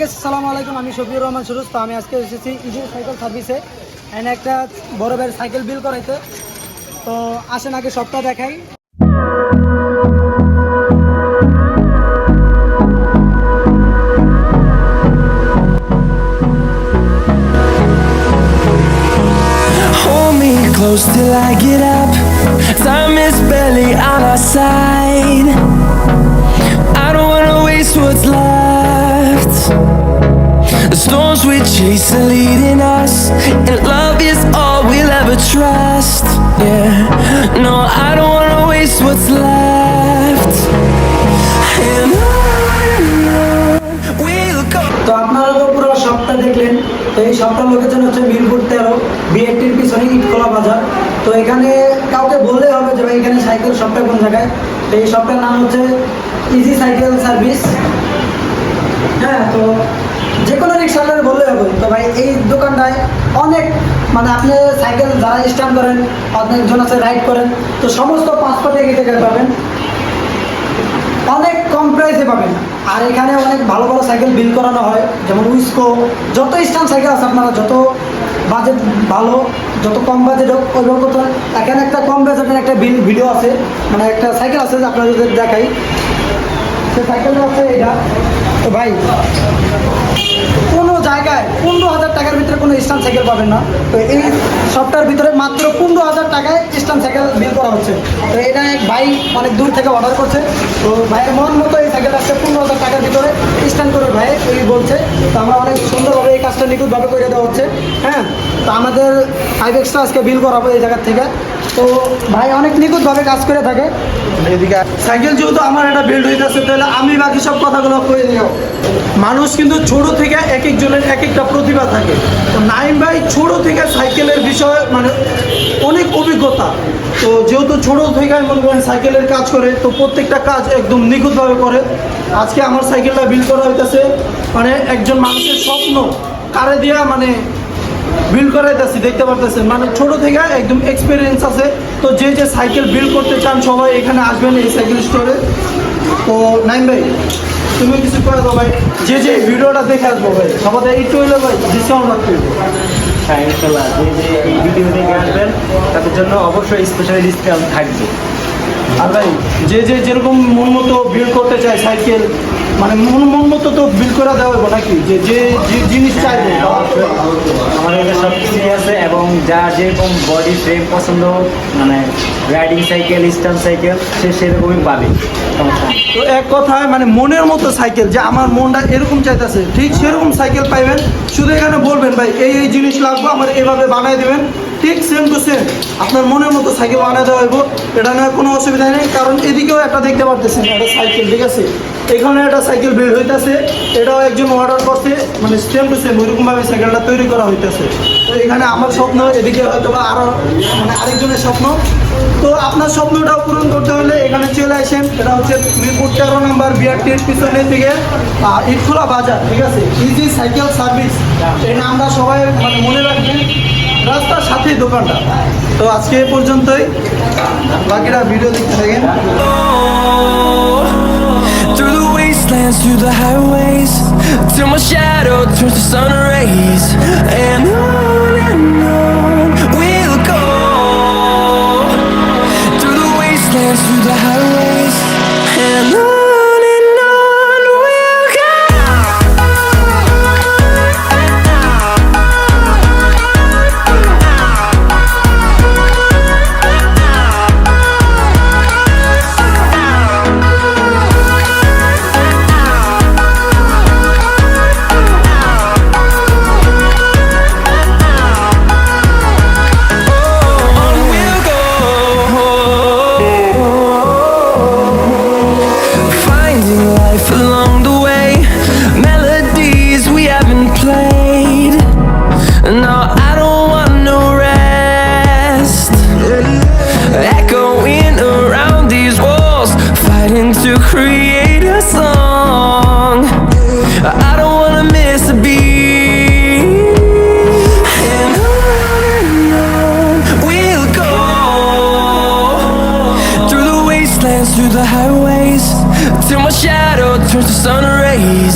গেছে সালাম আলাইকুম, আমি শফিউর রহমান সুরুজ তো আমি আজকে এসেছি ইজি সাইকেল সার্ভিসে এন্ড একটা বড় ভাইয়ের সাইকেল বিল করাইতে তো আসেন আগে সবটা দেখাই close till I get up. Time is barely on our side. Storms we chase are leading us, and love is all we'll ever trust. Yeah, no, I don't wanna waste what's left. And we'll go. তো আপনারা তো পুরো সবটা দেখলেন তো এই সবটার location হচ্ছে মিরপুর তেরো বিএটির পিছনে ইটখোলা বাজার তো এখানে কাউকে বললে হবে যে ভাই এখানে সাইকেল শপটা কোন জায়গায় তো এই শপটার নাম হচ্ছে ইজি সাইকেল সার্ভিস হ্যাঁ তো যে কোনো রিক্সাওয়ালার বললে হবে। তো ভাই, এই দোকানটায় অনেক মানে আপনি সাইকেল যারা স্ট্যান্ড করেন, অনেকজন আছে রাইড করেন, তো সমস্ত পাঁচটা থেকে থেকে পাবেন। অনেক কম প্রাইসে পাবেন। আর এখানে অনেক ভালো ভালো সাইকেল বিল করানো হয়, যেমন উইস্কো। যত স্ট্যান্ড সাইকেল আছে আপনারা, যত বাজেট ভালো, যত কম বাজেট হোক ওই রকম তো এখানে একটা কম বাজেটের একটা বিল ভিডিও আছে মানে একটা সাইকেল আছে যে আপনাদের দেখাই। সে সাইকেলটা হচ্ছে এটা। তো ভাই, কোনো জায়গায় পনেরো হাজার টাকার ভিতরে কোনো স্ট্যান্ড সাইকেল পাবেন না। তো এই সপ্তাহের ভিতরে মাত্র পনেরো হাজার টাকায় স্ট্যান্ড সাইকেল বিল করা হচ্ছে। তো এটা এক ভাই অনেক দূর থেকে অর্ডার করছে। তো ভাইয়ের মন মতো এই সাইকেল আসছে পনেরো হাজার টাকার ভিতরে স্ট্যান্ড করে ভাই এই বলছে। তো আমরা অনেক সুন্দরভাবে এই কাজটা নিখুঁতভাবে করে দেওয়া হচ্ছে। হ্যাঁ তো আমাদের ফাইভ এক্সট্রা আজকে বিল করাবো এই জায়গার থেকে। তো ভাই অনেক নিখুঁতভাবে কাজ করে থাকে। এদিকে সাইকেল যেহেতু আমার একটা বিল্ড হইতেছে, তাহলে আমি বাকি সব কথাগুলো কয়ে দিও। মানুষ কিন্তু ছোট থেকে এক একজনের এক একটা প্রতিভা থাকে। তো নাইম ভাই ছোট থেকে সাইকেলের বিষয়ে মানে অনেক অভিজ্ঞতা। তো যেহেতু ছোট থেকে আমি মনে করেন সাইকেলের কাজ করে, তো প্রত্যেকটা কাজ একদম নিখুঁতভাবে করে। আজকে আমার সাইকেলটা বিল্ড করা হইতেছে মানে একজন মানুষের স্বপ্ন, কারে দিয়া মানে বিল্ড করাইতেছি দেখতে পারতেছেন। মানে ছোট থেকে একদম এক্সপিরিয়েন্স আছে। তো যে যে সাইকেল বিল্ড করতে চান সবাই এখানে আসবেন এই সাইকেল স্টোরে তো নাইন ভাই তুমি কিছু করে দাও ভাই। যে যে ভিডিওটা দেখে আসব ভাই। সবাই একটু হইলে ভাই ডিসকাউন্ট রাখতে হ্যাঁ ইনশাল্লাহ। যে যে এই ভিডিও দেখে আসবেন তাদের জন্য অবশ্যই স্পেশাল ডিসকাউন্ট থাকবে। আর ভাই যে যে যেরকম মন মতো বিল্ড করতে চায় সাইকেল মানে মন মন মতো তো বিল করে দেওয়া হবে নাকি? যে যে জিনিস চাইবে। আমাদের কাছে সব কিছুই আছে এবং যা যেরকম বডি ফ্রেম পছন্দ মানে রাইডিং সাইকেল স্ট্যান্ড সাইকেল সে সেরকমই পাবে। তো এক কথায় মানে মনের মতো সাইকেল যে আমার মনটা এরকম চাইতেছে ঠিক সেরকম সাইকেল পাইবেন। শুধু এখানে বলবেন ভাই এই এই জিনিস লাগবে আমার এভাবে বানাই দেবেন। ঠিক সেম টু সেম আপনার মনের মতো সাইকেল বানাই দেওয়া হইব। এটা নিয়ে কোনো অসুবিধা নেই কারণ এদিকেও একটা দেখতে পারতেছেন একটা সাইকেল ঠিক আছে? এখানে একটা সাইকেল বের হইতেছে এটাও একজন অর্ডার করছে মানে সেম টু সেম ওইরকমভাবে সাইকেলটা তৈরি করা হইতেছে। তো এখানে আমার স্বপ্ন এদিকে হয়তো বা আরও মানে আরেকজনের স্বপ্ন। তো আপনার স্বপ্নটাও পূরণ করতে হলে এখানে চলে আসেন এটা হচ্ছে মিরপুর তেরো নম্বর বিআরটির পিছনের দিকে আহ, ইটখোলা বাজার ঠিক আছে? Easy cycle service. এই নামটা সবাই মানে মনে রাখবেন রাস্তার সাথেই দোকানটা। তো আজকে এ পর্যন্তই। বাকিরা ভিডিও দেখতে থাকেন। The wastelands, through the highways, till my shadow turns to sun rays, and turns to sun rays,